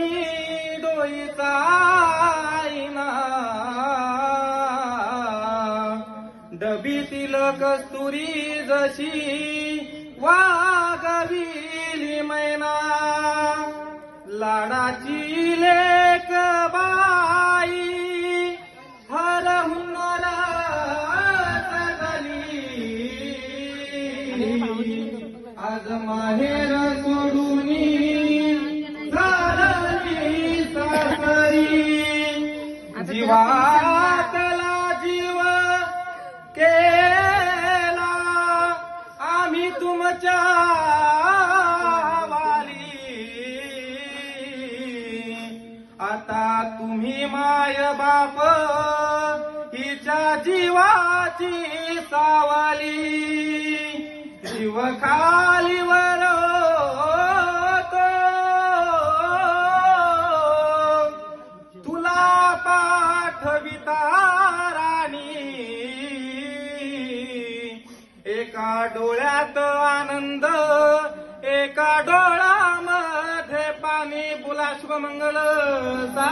मी डोईचा डबीतील कस्तुरी जशी वागविली मैना. लाडाची लेख बाई हरहून आज माहेर सोडू तुमच्या वाली. आता तुम्ही माय बाप हिच्या जीवाची सावली. जीव एका डोळ्यात आनंद एका डोळ्यामध्ये पाणी बुलाश्व मंगल सा